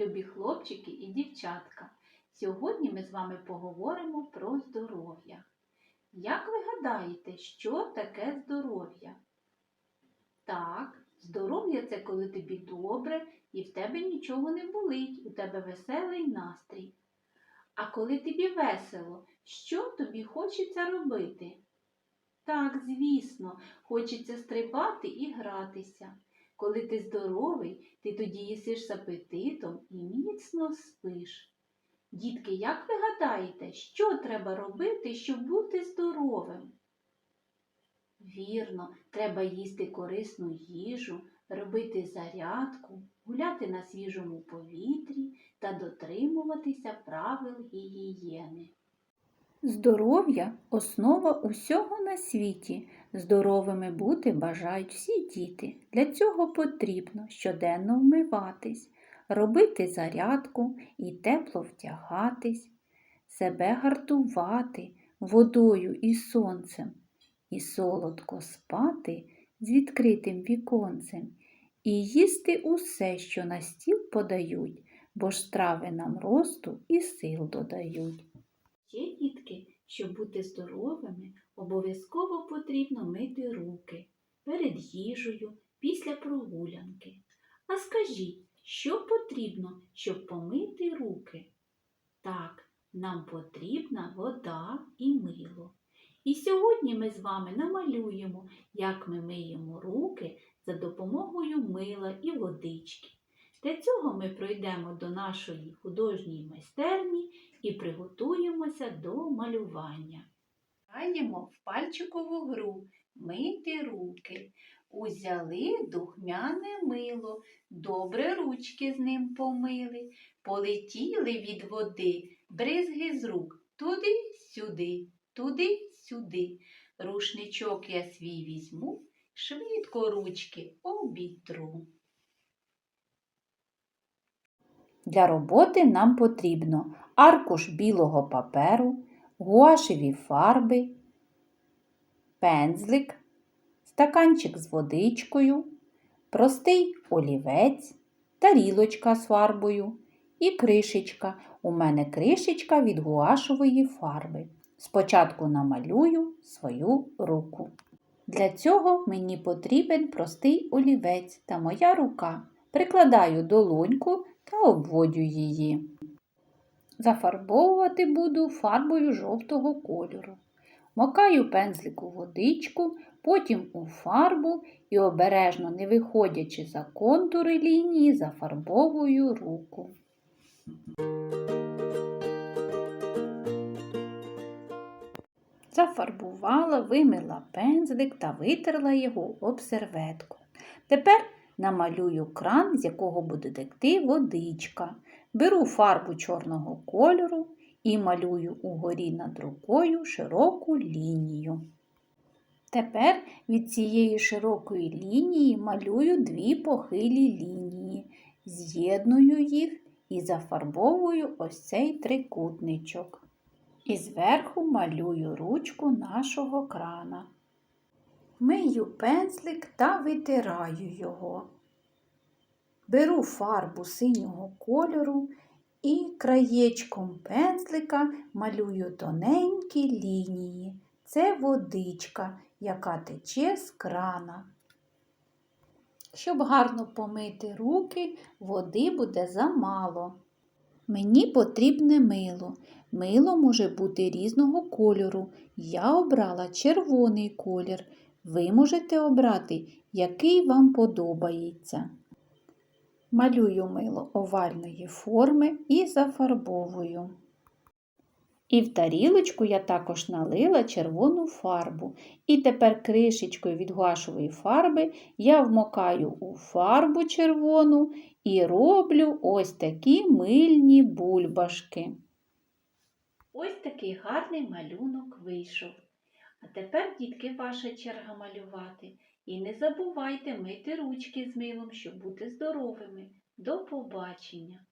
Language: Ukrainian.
любі хлопчики і дівчатка! Сьогодні ми з вами поговоримо про здоров'я. Як ви гадаєте, що таке здоров'я? Так, здоров'я це коли тобі добре і в тебе нічого не болить, у тебе веселий настрій. А коли тобі весело, що тобі хочеться робити? Так, звісно, хочеться стрибати і гратися. Коли ти здоровий, ти тоді їсиш з апетитом і міцно спиш. Дітки, як ви гадаєте, що треба робити, щоб бути здоровим? Вірно, треба їсти корисну їжу, робити зарядку, гуляти на свіжому повітрі та дотримуватися правил гігієни. Здоров'я основа усього на світі. Здоровими бути бажають всі діти. Для цього потрібно щоденно вмиватись, робити зарядку і тепло втягатись, себе гартувати водою і сонцем, і солодко спати з відкритим віконцем, і їсти усе, що на стіл подають, бо ж страви нам росту і сил додають. Є дітки, щоб бути здоровими, обов'язково потрібно мити руки перед їжею, після прогулянки. А скажіть, що потрібно, щоб помити руки? Так, нам потрібна вода і мило. І сьогодні ми з вами намалюємо, як ми миємо руки за допомогою мила і водички. Для цього ми пройдемо до нашої художньої майстерні і приготуємося до малювання. Граємо в пальчикову гру мити руки. Узяли духмяне мило, добре ручки з ним помили, полетіли від води, бризги з рук туди-сюди, туди-сюди. Рушничок я свій візьму, швидко ручки обітру. Для роботи нам потрібно аркуш білого паперу, гуашеві фарби, пензлик, стаканчик з водичкою, простий олівець, тарілочка з фарбою і кришечка. У мене кришечка від гуашової фарби. Спочатку намалюю свою руку. Для цього мені потрібен простий олівець та моя рука. Прикладаю долоньку та обводю її. Зафарбовувати буду фарбою жовтого кольору. Макаю пензлик водичку, потім у фарбу і обережно, не виходячи за контури лінії, зафарбовую руку. Зафарбувала, вимила пензлик та витерла його об серветку. Тепер намалюю кран, з якого буде текти водичка. Беру фарбу чорного кольору і малюю угорі над рукою широку лінію. Тепер від цієї широкої лінії малюю дві похилі лінії, з'єдную їх і зафарбовую ось цей трикутничок. І зверху малюю ручку нашого крана. Мию пензлик та витираю його. Беру фарбу синього кольору і краєчком пензлика малюю тоненькі лінії. Це водичка, яка тече з крана. Щоб гарно помити руки, води буде замало. Мені потрібне мило. Мило може бути різного кольору. Я обрала червоний колір. Ви можете обрати, який вам подобається. Малюю мило овальної форми і зафарбовую. І в тарілочку я також налила червону фарбу. І тепер кришечкою від гуашової фарби я вмокаю у фарбу червону і роблю ось такі мильні бульбашки. Ось такий гарний малюнок вийшов. А тепер, дітки, ваша черга малювати. І не забувайте мити ручки з милом, щоб бути здоровими. До побачення!